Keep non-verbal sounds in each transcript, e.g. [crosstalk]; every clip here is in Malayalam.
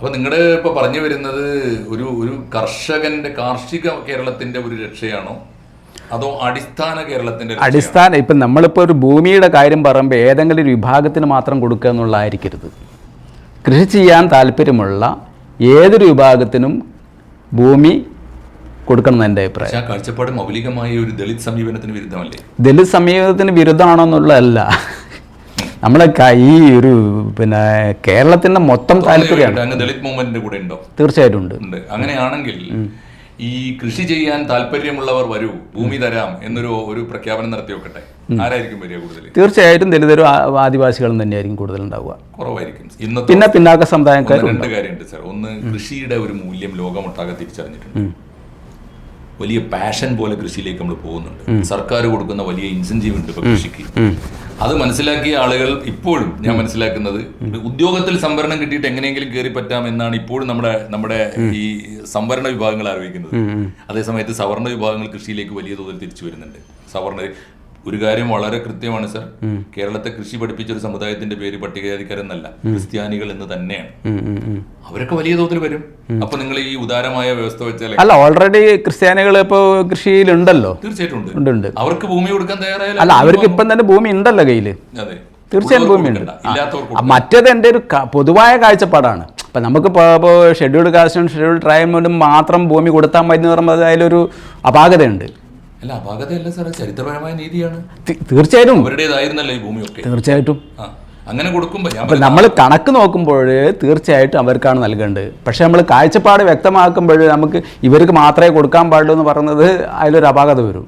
അപ്പൊ നിങ്ങളുടെ ഇപ്പൊ പറഞ്ഞു വരുന്നത് ഒരു ഒരു കർഷകന്റെ കാർഷിക കേരളത്തിന്റെ ഒരു രക്ഷയാണോ? അതോ അടിസ്ഥാന കേരളത്തിന്റെ? അടിസ്ഥാന ഇപ്പം നമ്മളിപ്പോൾ ഒരു ഭൂമിയുടെ കാര്യം പറയുമ്പോൾ ഏതെങ്കിലും ഒരു വിഭാഗത്തിന് മാത്രം കൊടുക്കുക എന്നുള്ളതായിരിക്കരുത്. കൃഷി ചെയ്യാൻ താല്പര്യമുള്ള ഏതൊരു വിഭാഗത്തിനും ഭൂമി കൊടുക്കണം എന്ന് എന്റെ അഭിപ്രായം കാഴ്ചപ്പാട് മൗലികമായ ഒരു ദളിത് സമീപനത്തിന് വിരുദ്ധമല്ലേ? ദളിത് സമീപനത്തിന് വിരുദ്ധമാണോ എന്നുള്ളതല്ല നമ്മളെ ഈ ഒരു പിന്നെ കേരളത്തിന്റെ മൊത്തം താല്പര്യമാണ്. അങ്ങ് ദളിത് മൂവ്മെന്റിന്റെ കൂടെ ഉണ്ടോ? തീർച്ചയായിട്ടും ഉണ്ട്. അങ്ങനെയാണെങ്കിൽ ഈ കൃഷി ചെയ്യാൻ താല്പര്യമുള്ളവർ വരൂ ഭൂമി തരാം എന്നൊരു ഒരു പ്രഖ്യാപനം നടത്തി വെക്കട്ടെ ആരായിരിക്കും വരിക കൂടുതൽ? തീർച്ചയായിട്ടും ദലിതരും ആദിവാസികളും തന്നെയായിരിക്കും കൂടുതൽ ഉണ്ടാവുക. കുറവായിരിക്കും. പിന്നെ പിന്നാക്ക സമുദായക്കാർ ഒന്ന് രണ്ട് കാര്യമുണ്ട് സാർ. ഒന്ന് കൃഷിയുടെ ഒരു മൂല്യം ലോകമൊട്ടാകെ തിരിച്ചറിഞ്ഞിട്ടുണ്ട്. വലിയ പാഷൻ പോലെ കൃഷിയിലേക്ക് നമ്മൾ പോകുന്നുണ്ട്. സർക്കാർ കൊടുക്കുന്ന വലിയ ഇൻസെന്റീവ് ഉണ്ട് ഇപ്പൊ കൃഷിക്ക്. അത് മനസ്സിലാക്കിയ ആളുകൾ ഇപ്പോഴും ഞാൻ മനസ്സിലാക്കുന്നത് ഉദ്യോഗത്തിൽ സംവരണം കിട്ടിയിട്ട് എങ്ങനെയെങ്കിലും കയറി പറ്റാം എന്നാണ് ഇപ്പോഴും നമ്മുടെ നമ്മുടെ ഈ സംവരണ വിഭാഗങ്ങൾ ആലോചിക്കുന്നത് അതേസമയത്ത് സവർണ വിഭാഗങ്ങൾ കൃഷിയിലേക്ക് വലിയ തോതിൽ തിരിച്ചു വരുന്നുണ്ട്. സവർണ ഒരു കാര്യം വളരെ കൃത്യമാണ് സർ. കേരളത്തെ കൃഷി പഠിപ്പിച്ച ഒരു സമുദായത്തിന്റെ പേര് പട്ടികജാതിക്കാരെന്നല്ല ക്രിസ്ത്യാനികൾ എന്ന് തന്നെയാണ്. അവരൊക്കെ വലിയ തോതിൽ വരും. അപ്പൊ നിങ്ങൾ ഈ ഉദാരമായ വ്യവസ്ഥ വെച്ചാൽ അല്ല ഓൾറെഡി ക്രിസ്ത്യാനികൾ ഇപ്പോൾ കൃഷിയിലുണ്ടല്ലോ തീർച്ചയായിട്ടും അവർക്ക് ഭൂമി കൊടുക്കാൻ തയ്യാറായാലും അല്ല അവർക്ക് ഇപ്പം തന്നെ ഭൂമി ഉണ്ടല്ലോ കയ്യിൽ അതെ. തീർച്ചയായും ഭൂമിയുണ്ട് മറ്റേത് എന്റെ ഒരു പൊതുവായ കാഴ്ചപ്പാടാണ്. ഇപ്പം നമുക്ക് ഇപ്പോൾ ഷെഡ്യൂൾഡ് കാസ്റ്റും ഷെഡ്യൂൾഡ് ട്രൈബിനും മാത്രം ഭൂമി കൊടുത്താൽ മതി എന്ന് പറയുമ്പോൾ അതിലൊരു അപാകതയുണ്ട്. അല്ല അപാകതയല്ല സാറേ ചരിത്രപരമായ നീതിയാണ്. തീർച്ചയായിട്ടും. അവരുടേതായിരുന്നല്ലോ ഈ ഭൂമിയൊക്കെ? തീർച്ചയായിട്ടും. അങ്ങനെ കൊടുക്കുമ്പോൾ ഞാൻ നമ്മൾ കണക്ക് നോക്കുമ്പോൾ തീർച്ചയായിട്ടും അവർക്കാണ് നൽകേണ്ടത്. പക്ഷേ നമ്മൾ കാഴ്ചപ്പാട് വ്യക്തമാക്കുമ്പോൾ നമുക്ക് ഇവർക്ക് മാത്രമേ കൊടുക്കാൻ പാടുള്ളൂ എന്ന് പറയുന്നത് അതിലൊരു അപാകത വരും.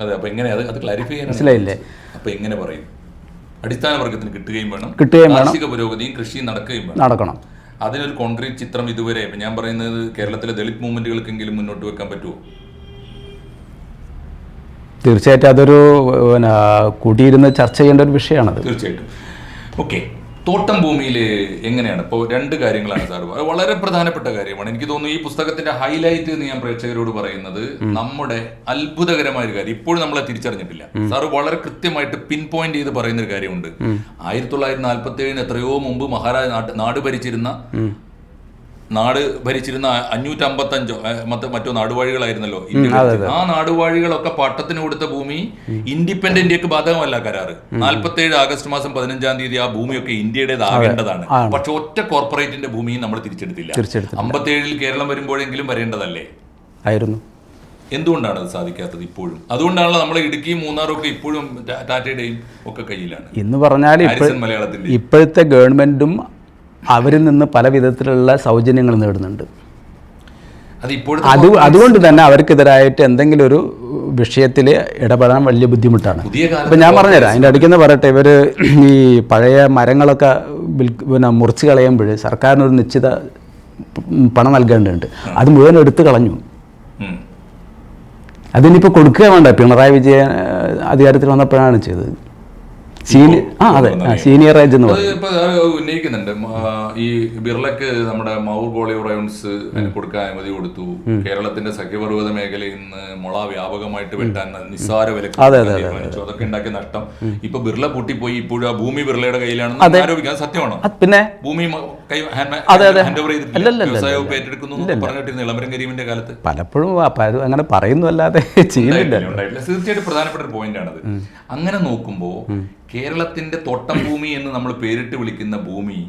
അതെ അപ്പൊ എങ്ങനെ അത് അത് ക്ലാരിഫൈ ചെയ്യാൻ മനസ്സിലായില്ലേ? അപ്പൊ എങ്ങനെ പറയും? അടിസ്ഥാന വർഗത്തിന് കിട്ടുകയും വേണം കിട്ടുകയും വേണം. കാർഷിക പുരോഗതിയും കൃഷിയും നടക്കുകയും വേണം. നടക്കണം. അതിനൊരു കോൺക്രീറ്റ് ചിത്രം ഇതുവരെ ഞാൻ പറയുന്നത് കേരളത്തിലെ ദളിത് മൂവ്മെന്റുകൾക്കെങ്കിലും മുന്നോട്ട് വെക്കാൻ പറ്റുമോ തീർച്ചയായിട്ടും അതൊരു പിന്നെ കൂട്ടിയിരുന്ന് ചർച്ച ചെയ്യേണ്ട ഒരു വിഷയമാണത്. തീർച്ചയായിട്ടും. ഓക്കെ. തോട്ടം ഭൂമിയിൽ എങ്ങനെയാണ്? ഇപ്പോൾ രണ്ട് കാര്യങ്ങളാണ് സാർ. വളരെ പ്രധാനപ്പെട്ട കാര്യമാണ്. എനിക്ക് തോന്നുന്നു ഈ പുസ്തകത്തിന്റെ ഹൈലൈറ്റ് എന്ന് ഞാൻ പ്രേക്ഷകരോട് പറയുന്നത് നമ്മുടെ അത്ഭുതകരമായ ഒരു കാര്യം. ഇപ്പോഴും നമ്മളെ തിരിച്ചറിഞ്ഞിട്ടില്ല. സാർ വളരെ കൃത്യമായിട്ട് പിൻ പോയിന്റ് ചെയ്ത് പറയുന്ന ഒരു കാര്യമുണ്ട് ആയിരത്തി തൊള്ളായിരത്തി നാൽപ്പത്തി ഏഴിന് എത്രയോ മുമ്പ് മഹാരാജ നാട് ഭരിച്ചിരുന്ന നാട് ഭരിച്ചിരുന്ന അഞ്ഞൂറ്റമ്പത്തഞ്ചോ മറ്റോ മറ്റോ നാടുവാഴികളായിരുന്നല്ലോ ആ നാടുവാഴികളൊക്കെ പട്ടത്തിന് കൊടുത്ത ഭൂമി ഇൻഡിപെൻഡന്റ് ഇന്ത്യയ്ക്ക് ബാധകമല്ല കരാറ്. നാൽപ്പത്തി ഏഴ് ആഗസ്റ്റ് മാസം പതിനഞ്ചാം തീയതി ആ ഭൂമിയൊക്കെ ഇന്ത്യയുടേതാകേണ്ടതാണ് പക്ഷെ ഒറ്റ കോർപ്പറേറ്റിന്റെ ഭൂമിയും നമ്മൾ തിരിച്ചെടുത്തില്ല. അമ്പത്തി അമ്പത്തേഴിൽ കേരളം വരുമ്പോഴെങ്കിലും വരേണ്ടതല്ലേ? ആയിരുന്നു. എന്തുകൊണ്ടാണ് അത് സാധിക്കാത്തത് ഇപ്പോഴും? അതുകൊണ്ടാണല്ലോ നമ്മളെ ഇടുക്കി മൂന്നാറും ഒക്കെ ഇപ്പോഴും ടാറ്റയുടെയും ഒക്കെ കയ്യിലാണ്. എന്ന് പറഞ്ഞാൽ ഇപ്പോഴത്തെ ഗവൺമെന്റും അവരിൽ നിന്ന് പല വിധത്തിലുള്ള സൗജന്യങ്ങൾ നേടുന്നുണ്ട്. അത് അതുകൊണ്ട് തന്നെ അവർക്കെതിരായിട്ട് എന്തെങ്കിലും ഒരു വിഷയത്തിൽ ഇടപെടാൻ വലിയ ബുദ്ധിമുട്ടാണ്. അപ്പം ഞാൻ പറഞ്ഞുതരാം. അതിന്റെ അടുക്കുന്ന പറയട്ടെ ഇവർ ഈ പഴയ മരങ്ങളൊക്കെ പിന്നെ മുറിച്ച് കളയുമ്പോൾ സർക്കാരിനൊരു നിശ്ചിത പണം നൽകേണ്ടതുണ്ട്. അത് മുഴുവൻ എടുത്തു കളഞ്ഞു. അതിനിപ്പോൾ കൊടുക്കുക വേണ്ട. പിണറായി വിജയൻ അധികാരത്തിൽ വന്നപ്പോഴാണ് ചെയ്തത്. സീനിയർ ആ അതെ. സീനിയർ ഏജ് എന്ന് ഉന്നയിക്കുന്നുണ്ട്. ഈ ബിർളക്ക് നമ്മുടെ മൗർ ഗോളിയോ റയോൺസ് കൊടുക്കാൻ അനുമതി കൊടുത്തു. കേരളത്തിന്റെ സഖ്യപർവത മേഖലയിൽ നിന്ന് മുള വ്യാപകമായിട്ട് വെട്ടാൻ നിസ്സാര വില തീരുമാനിച്ചു. അതൊക്കെ ഉണ്ടാക്കിയ നഷ്ടം. ഇപ്പൊ ബിർള പൂട്ടിപ്പോയി. ഇപ്പോഴും ആ ഭൂമി ബിർളയുടെ കയ്യിലാണെന്ന് ആരോപിക്കാൻ സത്യമാണോ? പിന്നെ ഭൂമി അതെ, അതെ. കാലത്ത്. പലപ്പോഴും അങ്ങനെ പറയുന്നു അല്ലാതെ [laughs] ചെയ്യുന്നില്ല. തീർച്ചയായിട്ടും പ്രധാനപ്പെട്ട ഒരു പോയിന്റ് ആണത്. അങ്ങനെ നോക്കുമ്പോ കേരളത്തിന്റെ തോട്ടം ഭൂമി എന്ന് നമ്മൾ പേരിട്ട് വിളിക്കുന്ന ഭൂമി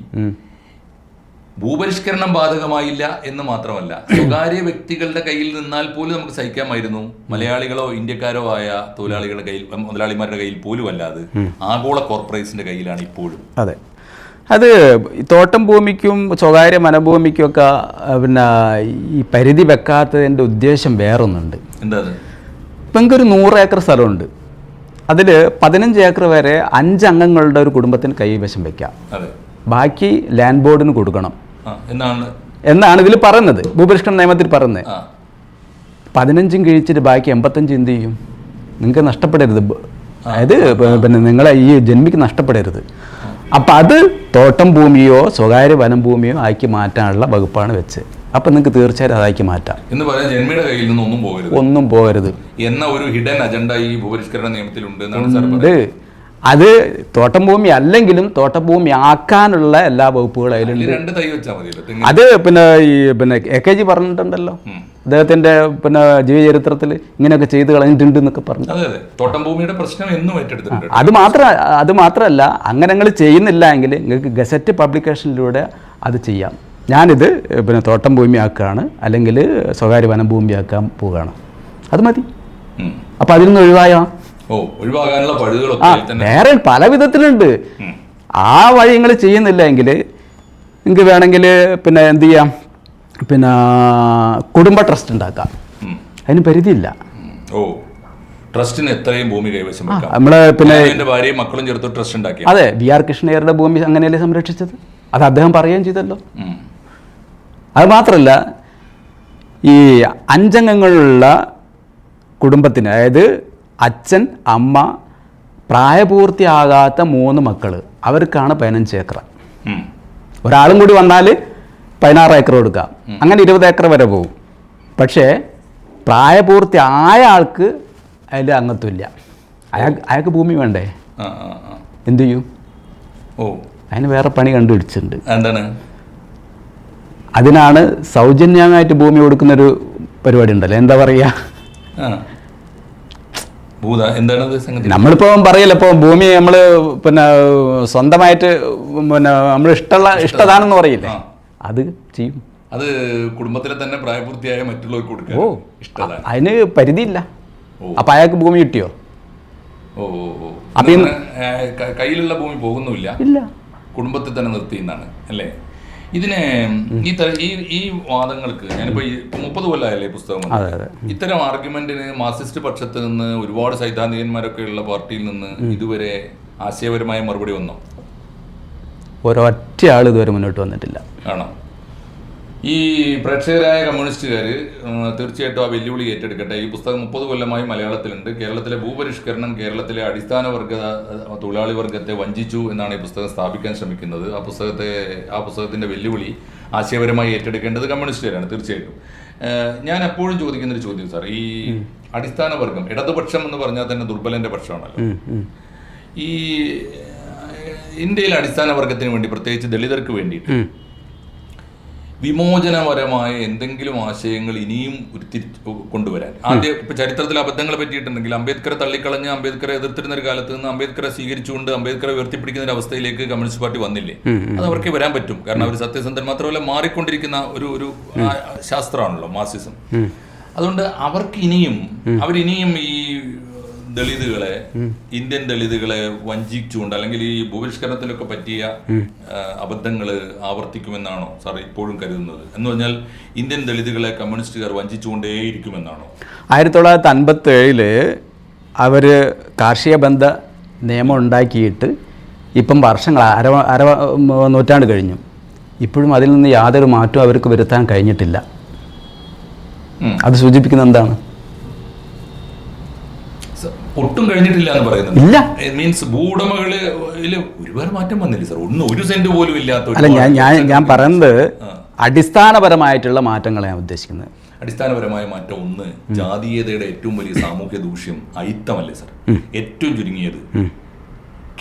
ഭൂപരിഷ്കരണം ബാധകമായില്ല എന്ന് മാത്രമല്ല സ്വകാര്യ വ്യക്തികളുടെ കയ്യിൽ നിന്നാൽ പോലും നമുക്ക് സഹിക്കാമായിരുന്നു. മലയാളികളോ ഇന്ത്യക്കാരോ ആയ തൊഴിലാളികളുടെ കയ്യിൽ മുതലാളിമാരുടെ കയ്യിൽ പോലും അല്ലാതെ ആഗോള കോർപ്പറേറ്റ്സിന്റെ കയ്യിലാണ് ഇപ്പോഴും. അതെ. അത് തോട്ടം ഭൂമിക്കും സ്വകാര്യ വനഭൂമിക്കും ഒക്കെ പിന്നെ ഈ പരിധി വെക്കാത്തതിന്റെ ഉദ്ദേശം വേറൊന്നുണ്ട്. എന്താ ഇപ്പം എനിക്കൊരു നൂറ് ഏക്കർ സ്ഥലമുണ്ട്. അതിൽ പതിനഞ്ച് ഏക്കർ വരെ അഞ്ച് അംഗങ്ങളുടെ ഒരു കുടുംബത്തിന് കൈവശം വെക്കാം. ബാക്കി ലാൻഡ് ബോർഡിന് കൊടുക്കണം. എന്നാണ്? എന്നാണ് ഇതിൽ പറയുന്നത്. ഭൂപരിഷ്കരണ നിയമത്തിൽ പറയുന്നത്. പതിനഞ്ചും കിഴിച്ചിട്ട് ബാക്കി എൺപത്തഞ്ച് എന്ത് ചെയ്യും? നിങ്ങൾക്ക് നഷ്ടപ്പെടരുത്. അതായത് പിന്നെ നിങ്ങളെ ഈ ജന്മിക്ക് നഷ്ടപ്പെടരുത്. അപ്പം അത് തോട്ടം ഭൂമിയോ സ്വകാര്യ വനം ഭൂമിയോ ആക്കി മാറ്റാനുള്ള വകുപ്പാണ് വെച്ച്. അപ്പം നിങ്ങൾക്ക് തീർച്ചയായും അതാക്കി മാറ്റാം. എന്ന് പറയാൻ ജന്മിയുടെ കയ്യിൽ നിന്ന് ഒന്നും പോകരുത്. ഒന്നും പോകരുത്. എന്ന ഒരു ഹിഡൻ അജണ്ട ഈ ഭൂപരിഷ്കരണ നിയമത്തിലുണ്ട് അത് തോട്ടം ഭൂമി അല്ലെങ്കിലും തോട്ടംഭൂമി ആക്കാനുള്ള എല്ലാ വകുപ്പുകളും അതിലുണ്ട്. അത് പിന്നെ ഈ പിന്നെ എ കെ ജി പറഞ്ഞിട്ടുണ്ടല്ലോ. അദ്ദേഹത്തിന്റെ പിന്നെ ജീവചരിത്രത്തിൽ ഇങ്ങനെയൊക്കെ ചെയ്ത് കളഞ്ഞിട്ടുണ്ട് എന്നൊക്കെ പറഞ്ഞു. തോട്ടം ഭൂമിയുടെ പ്രശ്നം എന്നും ഏറ്റെടുത്തിട്ടുണ്ട് അത് മാത്ര അത് മാത്രമല്ല അങ്ങനെ നിങ്ങൾ ചെയ്യുന്നില്ല എങ്കിൽ നിങ്ങൾക്ക് ഗസറ്റ് പബ്ലിക്കേഷനിലൂടെ അത് ചെയ്യാം. ഞാനിത് പിന്നെ തോട്ടം ഭൂമിയാക്കുകയാണ് അല്ലെങ്കിൽ സ്വകാര്യ വനം ഭൂമിയാക്കാൻ പോവുകയാണ്. അത് മതി. അപ്പോൾ അതിൽ നിന്ന് ഒഴിവായോ? വേറെ പല വിധത്തിലുണ്ട്. ആ വഴി നിങ്ങൾ ചെയ്യുന്നില്ല എങ്കിൽ നിങ്ങൾക്ക് വേണമെങ്കിൽ പിന്നെ എന്ത് ചെയ്യാം? പിന്നെ കുടുംബ ട്രസ്റ്റ് ഉണ്ടാക്കാം. അതിന് പരിധിയില്ല. ഓ ട്രസ്റ്റിന് എത്രയും ഭൂമി കൈവശം നമ്മൾ പിന്നെ എന്റെ ഭാര്യയും മക്കളും ചേർത്ത് ട്രസ്റ്റ് ഉണ്ടാക്കി അതെ വി ആർ കൃഷ്ണയ്യരുടെ ഭൂമി അങ്ങനെയല്ലേ സംരക്ഷിച്ചത്? അത് അദ്ദേഹം പറയുകയും ചെയ്തല്ലോ. അത് മാത്രമല്ല ഈ അഞ്ചംഗങ്ങളുള്ള കുടുംബത്തിന് അതായത് അച്ഛൻ അമ്മ പ്രായപൂർത്തിയാകാത്ത മൂന്ന് മക്കൾ അവർക്കാണ് പതിനഞ്ച് ഏക്കർ. ഒരാളും കൂടി വന്നാൽ പതിനാറ് ഏക്കർ കൊടുക്കാം. അങ്ങനെ ഇരുപത് ഏക്കർ വരെ പോകും പക്ഷേ പ്രായപൂർത്തി ആയ ആൾക്ക് അതിൽ അംഗത്വമില്ല. അയാൾ അയാൾക്ക് ഭൂമി വേണ്ടേ? എന്തു ചെയ്യും? ഓ. അതിന് വേറെ പണി കണ്ടുപിടിച്ചിട്ടുണ്ട്. എന്താണ്? അതിനാണ് സൗജന്യമായിട്ട് ഭൂമി കൊടുക്കുന്നൊരു പരിപാടി ഉണ്ടല്ലോ. എന്താ പറയുക? ഭൂത എന്താണത് സംഗതി? നമ്മളിപ്പോൾ പറയല്ലോ ഇപ്പോൾ ഭൂമി നമ്മൾ പിന്നെ സ്വന്തമായിട്ട് പിന്നെ നമ്മൾ ഇഷ്ടമുള്ള ഇഷ്ടതാണെന്ന് പറയില്ലേ? അത് ചെയ്യും. അത് കുടുംബത്തിലെ തന്നെ പ്രായപൂർത്തിയായ മറ്റുള്ളവർക്ക് കൊടുക്കുക ഓ ഇഷ്ടതാണ്. അതിന് പരിധിയില്ല. അപ്പൊ അയാൾക്ക് ഭൂമി കിട്ടിയോ? ഓ അപ്പൊ കയ്യിലുള്ള ഭൂമി പോകുന്നുമില്ല. ഇല്ല. കുടുംബത്തിൽ തന്നെ നിർത്തിയെന്നാണ് അല്ലേ? ഇതിനെ ഈ ഈ ഈ വാദങ്ങൾക്ക് ഞാനിപ്പോ മുപ്പത് കൊല്ലമായല്ലേ ഈ പുസ്തകം. ഇത്തരം ആർഗ്യുമെന്റിന് മാർക്സിസ്റ്റ് പക്ഷത്ത് നിന്ന് ഒരുപാട് സൈദ്ധാന്തികന്മാരൊക്കെ ഉള്ള പാർട്ടിയിൽ നിന്ന് ഇതുവരെ ആശയപരമായ മറുപടി വന്നോ? ഒരൊറ്റ ആൾ ഇതുവരെ മുന്നോട്ട് വന്നിട്ടില്ല. ആണോ? ഈ പ്രേക്ഷകരായ കമ്മ്യൂണിസ്റ്റുകാർ തീർച്ചയായിട്ടും ആ വെല്ലുവിളി ഏറ്റെടുക്കട്ടെ. ഈ പുസ്തകം മുപ്പത് കൊല്ലമായി മലയാളത്തിലുണ്ട്. കേരളത്തിലെ ഭൂപരിഷ്കരണം കേരളത്തിലെ അടിസ്ഥാന വർഗ തൊഴിലാളി വർഗത്തെ വഞ്ചിച്ചു എന്നാണ് ഈ പുസ്തകം സ്ഥാപിക്കാൻ ശ്രമിക്കുന്നത്. ആ പുസ്തകത്തെ ആ പുസ്തകത്തിന്റെ വെല്ലുവിളി ആശയപരമായി ഏറ്റെടുക്കേണ്ടത് കമ്മ്യൂണിസ്റ്റുകാരാണ് തീർച്ചയായിട്ടും. ഞാൻ എപ്പോഴും ചോദിക്കുന്നൊരു ചോദ്യം സാർ ഈ അടിസ്ഥാന വർഗം ഇടതുപക്ഷം എന്ന് പറഞ്ഞാൽ തന്നെ ദുർബലന്റെ പക്ഷമാണല്ലോ. ഈ ഇന്ത്യയിലെ അടിസ്ഥാന വർഗത്തിന് വേണ്ടി പ്രത്യേകിച്ച് ദളിതർക്ക് വേണ്ടിയിട്ട്. വിമോചനപരമായ എന്തെങ്കിലും ആശയങ്ങൾ ഇനിയും ഉരുത്തി കൊണ്ടുവരാൻ. ആദ്യ ഇപ്പൊ ചരിത്രത്തിൽ അബദ്ധങ്ങൾ പറ്റിയിട്ടുണ്ടെങ്കിൽ അംബേദ്കറെ തള്ളിക്കളഞ്ഞ് അംബേദ്കറെ എതിർത്തിരുന്ന ഒരു കാലത്ത് നിന്ന് അംബേദ്കറെ സ്വീകരിച്ചുകൊണ്ട് അംബേദ്കറെ ഉയർത്തിപ്പിടിക്കുന്ന ഒരു അവസ്ഥയിലേക്ക് കമ്മ്യൂണിസ്റ്റ് പാർട്ടി വന്നില്ലേ? അത് അവർക്ക് വരാൻ പറ്റും. കാരണം അവർ സത്യസന്ധൻ മാത്രമല്ല മാറിക്കൊണ്ടിരിക്കുന്ന ഒരു ഒരു ശാസ്ത്രമാണല്ലോ മാർസിസം. അതുകൊണ്ട് അവർക്ക് ഇനിയും അവരിനിയും ഈ ദളിതുകളെ ഇന്ത്യൻ ദളിതുകളെ വഞ്ചിച്ചുകൊണ്ട് അല്ലെങ്കിൽ ഈ ഭൂപരിഷ്കരണത്തിലൊക്കെ പറ്റിയ അബദ്ധങ്ങൾ ആവർത്തിക്കുമെന്നാണോ സാർ ഇപ്പോഴും കരുതുന്നത്? എന്ന് പറഞ്ഞാൽ ഇന്ത്യൻ ദളിതുകളെ കമ്മ്യൂണിസ്റ്റുകാർ വഞ്ചിച്ചുകൊണ്ടേയിരിക്കുമെന്നാണോ? ആയിരത്തി തൊള്ളായിരത്തി അൻപത്തി ഏഴിൽ അവർ കാർഷിക ബന്ധ നിയമം ഉണ്ടാക്കിയിട്ട് ഇപ്പം വർഷങ്ങൾ അര അര നൂറ്റാണ്ട് കഴിഞ്ഞു. ഇപ്പോഴും അതിൽ നിന്ന് യാതൊരു മാറ്റവും അവർക്ക് വരുത്താൻ കഴിഞ്ഞിട്ടില്ല. അത് സൂചിപ്പിക്കുന്നത് എന്താണ്? ഒട്ടും കഴിഞ്ഞിട്ടില്ല എന്ന് പറയുന്നത് ഇല്ല മീൻസ് ഭൂടമകൾ ഒരുപാട് മാറ്റം വന്നില്ല സാർ ഒന്നും ഒരു സെന്റ് പോലും ഇല്ലാത്ത അല്ല ഞാൻ ഞാൻ ഞാൻ പറയുന്നത് അടിസ്ഥാനപരമായിട്ടുള്ള മാറ്റങ്ങളെ ഞാൻ ഉദ്ദേശിക്കുന്നത്. അടിസ്ഥാനപരമായ മാറ്റം ഒന്ന് ജാതീയതയുടെ ഏറ്റവും വലിയ സാമൂഹ്യ ദൂഷ്യം അയിത്തമല്ലേ സാർ ഏറ്റവും ചുരുങ്ങിയത്.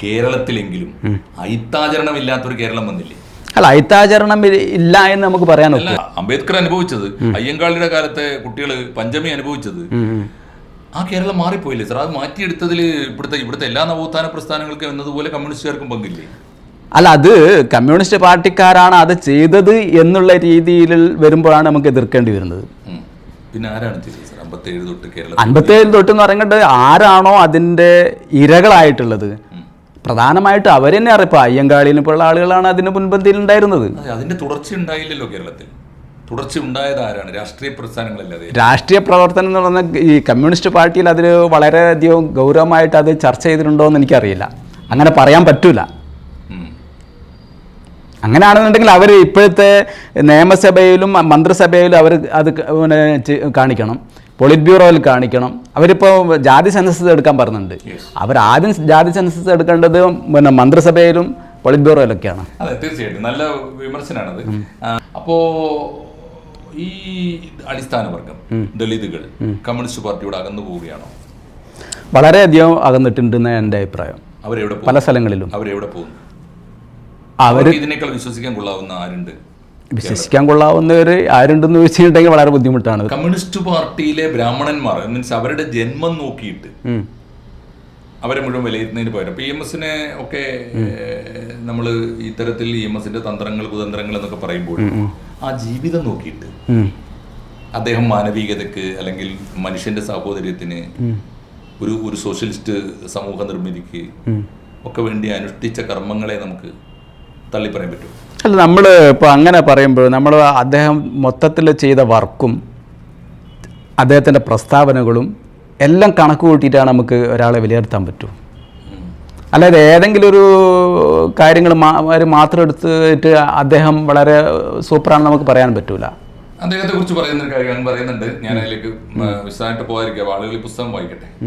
കേരളത്തിലെങ്കിലും അയിത്താചരണം ഇല്ലാത്തൊരു കേരളം വന്നില്ലേ? അല്ല അയിത്താചരണം ഇല്ല എന്ന് നമുക്ക് പറയാൻ അംബേദ്കർ അനുഭവിച്ചത് അയ്യങ്കാളിയുടെ കാലത്തെ കുട്ടികൾ പഞ്ചമി അനുഭവിച്ചത് ആ കേരളം മാറിപ്പോയില്ലേ? സാർ അത് മാറ്റിയെടുത്തതിൽ ഇവിടുത്തെ ഇവിടുത്തെ എല്ലാ നവോത്ഥാന പ്രസ്ഥാനങ്ങൾക്കും എന്നതുപോലെ കമ്മ്യൂണിസ്റ്റുകാർക്കും പങ്കില്ലേ? അല്ല അത് കമ്മ്യൂണിസ്റ്റ് പാർട്ടിക്കാരാണ് അത് ചെയ്തത് എന്നുള്ള രീതിയിൽ വരുമ്പോഴാണ് നമുക്ക് എതിർക്കേണ്ടി വരുന്നത്. പിന്നെ ആരാണ് അമ്പത്തേഴ് തൊട്ട് അൻപത്തേഴ് തൊട്ട് എന്ന് പറയുന്നത് ആരാണോ അതിന്റെ ഇരകളായിട്ടുള്ളത്. പ്രധാനമായിട്ട് അവർ തന്നെ അറിയാം ഇപ്പോൾ അയ്യങ്കാളിനെ പോലുള്ള ആളുകളാണ് അതിന് മുൻപന്തിയിൽ ഉണ്ടായിരുന്നത് അതിന്റെ തുടർച്ച ഉണ്ടായില്ലല്ലോ കേരളത്തിൽ. തുടർച്ച ഉണ്ടായത് ആരാണ്? രാഷ്ട്രീയ പ്രസ്ഥാനങ്ങളല്ലാതെ രാഷ്ട്രീയ പ്രവർത്തനം എന്ന് പറഞ്ഞാൽ ഈ കമ്മ്യൂണിസ്റ്റ് പാർട്ടിയിൽ അതിൽ വളരെയധികം ഗൗരവമായിട്ട് അത് ചർച്ച ചെയ്തിട്ടുണ്ടോ എന്ന് എനിക്കറിയില്ല. അങ്ങനെ പറയാൻ പറ്റൂല. അങ്ങനെയാണെന്നുണ്ടെങ്കിൽ അവർ ഇപ്പോഴത്തെ നിയമസഭയിലും മന്ത്രിസഭയിലും അവർ അത് പിന്നെ കാണിക്കണം. പോളിറ്റ് ബ്യൂറോയിൽ കാണിക്കണം. അവരിപ്പോൾ ജാതി സെൻസസ് എടുക്കാൻ പറഞ്ഞുണ്ട് അവർ ആദ്യം ജാതി സെൻസസ് എടുക്കേണ്ടത് പിന്നെ മന്ത്രിസഭയിലും പോളിറ്റ് ബ്യൂറോയിലൊക്കെയാണ് അതെ തീർച്ചയായിട്ടും. നല്ല വിമർശനമാണത്. അപ്പോൾ അപ്പോ ഈ അടിസ്ഥാന വർഗം ദളിതുകൾ കമ്മ്യൂണിസ്റ്റ് പാർട്ടിയോട് അകന്നു പോവുകയാണോ? വളരെയധികം അകന്നിട്ടുണ്ട് എന്റെ അഭിപ്രായം. അവരെവിടെ പല സ്ഥലങ്ങളിലും. അവരെവിടെ പോകുന്നു? അവർ ഇതിനേക്കാൾ വിശ്വസിക്കാൻ കൊള്ളാവുന്ന ആരുണ്ട്? വിശ്വസിക്കാൻ കൊള്ളാവുന്നവർ ആരുണ്ടെന്ന് ചോദിച്ചിട്ടുണ്ടെങ്കിൽ വളരെ ബുദ്ധിമുട്ടാണ്. കമ്മ്യൂണിസ്റ്റ് പാർട്ടിയിലെ ബ്രാഹ്മണന്മാർ മീൻസ് അവരുടെ ജന്മം നോക്കിയിട്ട് അവരെ മുഴുവൻ വിലയിരുത്തുന്നതിന് പകരം. പി എം എസിനെ ഒക്കെ നമ്മൾ ഇത്തരത്തിൽ ഇ എം എസിന്റെ തന്ത്രങ്ങൾ കുതന്ത്രങ്ങൾ എന്നൊക്കെ പറയുമ്പോൾ ആ ജീവിതം നോക്കിയിട്ട് അദ്ദേഹം മാനവികതയ്ക്ക് അല്ലെങ്കിൽ മനുഷ്യന്റെ സാഹോദര്യത്തിന് ഒരു ഒരു സോഷ്യലിസ്റ്റ് സമൂഹ നിർമ്മിതിക്ക് ഒക്കെ വേണ്ടി അനുഷ്ഠിച്ച കർമ്മങ്ങളെ നമുക്ക് തള്ളിപ്പറയാൻ പറ്റും അല്ല നമ്മൾ ഇപ്പോൾ അങ്ങനെ പറയുമ്പോൾ നമ്മൾ അദ്ദേഹം മൊത്തത്തിൽ ചെയ്ത വർക്കും അദ്ദേഹത്തിന്റെ പ്രസ്താവനകളും എല്ലാം കണക്ക് കൂട്ടിയിട്ടാണ് നമുക്ക് ഒരാളെ വിലയിരുത്താൻ പറ്റും. അല്ലാതെ ഏതെങ്കിലും ഒരു കാര്യങ്ങൾ മാത്രം എടുത്തിട്ട് അദ്ദേഹം വളരെ സൂപ്പറാണെന്ന് നമുക്ക് പറയാൻ പറ്റൂല. അദ്ദേഹത്തെ കുറിച്ച് പറയുന്ന ഒരു കാര്യം പറയുന്നുണ്ട്. ഞാൻ അതിലേക്ക് വിശദമായിട്ട് പോകാതിരിക്കുക. ആളുകൾ ഈ പുസ്തകം വായിക്കട്ടെ.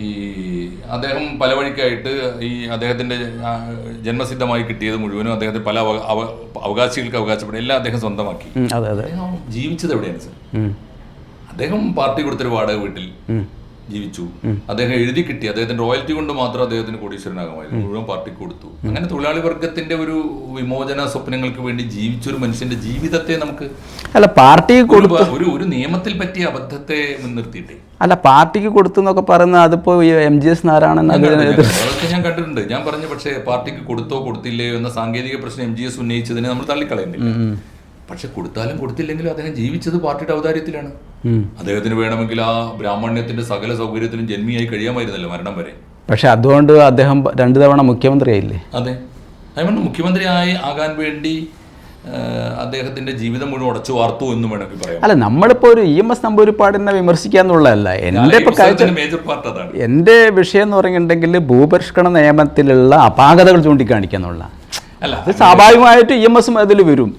ഈ അദ്ദേഹം പല വഴിക്കായിട്ട് ഈ അദ്ദേഹത്തിന്റെ ജന്മസിദ്ധമായി കിട്ടിയത് മുഴുവനും അദ്ദേഹത്തെ പല അവ- അവ- അവകാശികൾക്ക് അവകാശപ്പെടും എല്ലാം അദ്ദേഹം സ്വന്തമാക്കി. അദ്ദേഹം ജീവിച്ചത് എവിടെയാണ് സർ? അദ്ദേഹം പാർട്ടി കൊടുത്തൊരു വാടക വീട്ടിൽ. ജീവിച്ചു. അദ്ദേഹം എഴുതി കിട്ടി. അദ്ദേഹത്തിന്റെ റോയൽറ്റി കൊണ്ട് മാത്രം അദ്ദേഹത്തിന് കോടീശ്വരനാകുമായിരുന്നു. മുഴുവൻ പാർട്ടി കൊടുത്തു. അങ്ങനെ തൊഴിലാളി വർഗത്തിന്റെ ഒരു വിമോചന സ്വപ്നങ്ങൾക്ക് വേണ്ടി ജീവിച്ച ഒരു മനുഷ്യന്റെ ജീവിതത്തെ നമുക്ക് അല്ല പാർട്ടിക്ക് ഒരു ഒരു ഒരു നിയമത്തിൽ പറ്റിയ അബദ്ധത്തെ മുൻനിർത്തിയിട്ടേ. അല്ല പാർട്ടിക്ക് കൊടുത്തു എന്നൊക്കെ പറയുന്നത് അതിപ്പോ എം ജി എസ് നാരായണൻ കണ്ടിട്ടുണ്ട്. അതൊക്കെ ഞാൻ കണ്ടിട്ടുണ്ട്. ഞാൻ പറഞ്ഞു പക്ഷേ പാർട്ടിക്ക് കൊടുത്തോ കൊടുത്തില്ലയോ എന്ന സാങ്കേതിക പ്രശ്നം എം ജി എസ് ഉന്നയിച്ചതിനെ നമ്മൾ തള്ളിക്കളയുന്നില്ല പക്ഷെ കൊടുത്താലും കൊടുത്തില്ലെങ്കിലും അദ്ദേഹം ജീവിച്ചത് പാർട്ടിയുടെ ഔദാര്യത്തിലാണ്. അദ്ദേഹത്തിന് വേണമെങ്കിൽ ആ ബ്രാഹ്മണ്യത്തിന്റെ സകല സൗകര്യത്തിനും ജന്മിയായി കഴിയാമായിരുന്നല്ലോ മരണം വരെ. പക്ഷെ അതുകൊണ്ട് അദ്ദേഹം രണ്ടു തവണ മുഖ്യമന്ത്രി മുഖ്യമന്ത്രിയായില്ലേ? അതെ. അതുകൊണ്ട് മുഖ്യമന്ത്രിയായി ആകാൻ വേണ്ടി അദ്ദേഹത്തിന്റെ ജീവിതം മുഴുവൻ ഉടച്ചു വാർത്തു എന്ന് വേണമെങ്കിൽ പറയാം. അല്ല നമ്മളിപ്പോ ഒരു ഇ എം എസ് നമ്പൂരിപ്പാടിനെ വിമർശിക്കുക എന്നുള്ളതല്ല എന്റെ എന്റെ വിഷയം എന്ന് പറഞ്ഞിട്ടുണ്ടെങ്കിൽ ഭൂപരിഷ്കരണ നിയമത്തിലുള്ള അപാകതകൾ ചൂണ്ടിക്കാണിക്കാന്നുള്ള അല്ല അത് സ്വാഭാവികമായിട്ട് ഇ എം എസും അതിൽ വരും.